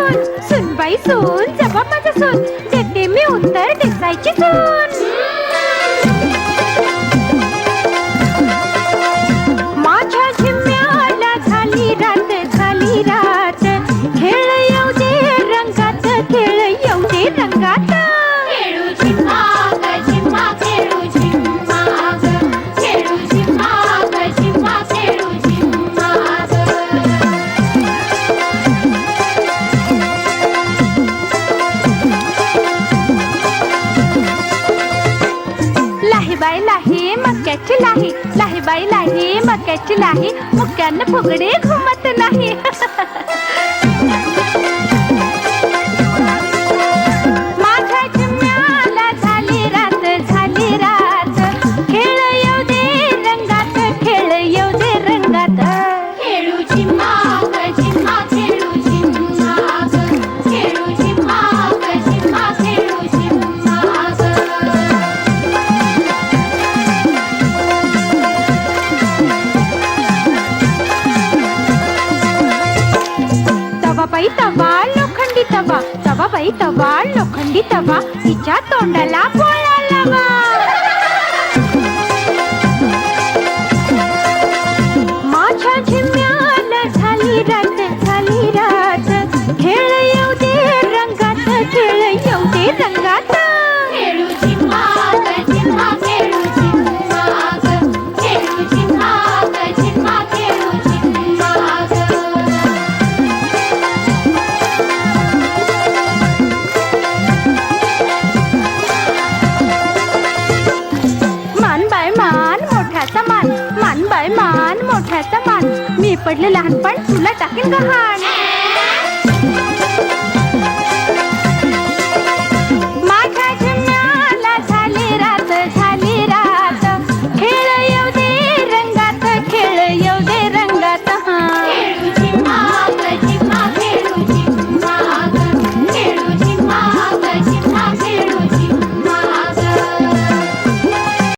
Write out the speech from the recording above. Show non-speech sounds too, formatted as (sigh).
सुन सून बाई सुन जबाब माझा सुन. देते मी उत्तर देसायची सून. बाई लाही मक्याची लाही लाही बाई लाही मक्याची लाही मुक्यानं फुगडी घुमत नाही. (laughs) तवाबाई तवा लोखंडी तवा तवाबाई तवा लोखंडी तवा तिच्या तोंडाला पोळा लावा वयाचा मान मी पडले लहानपण तुला टाकेन का हा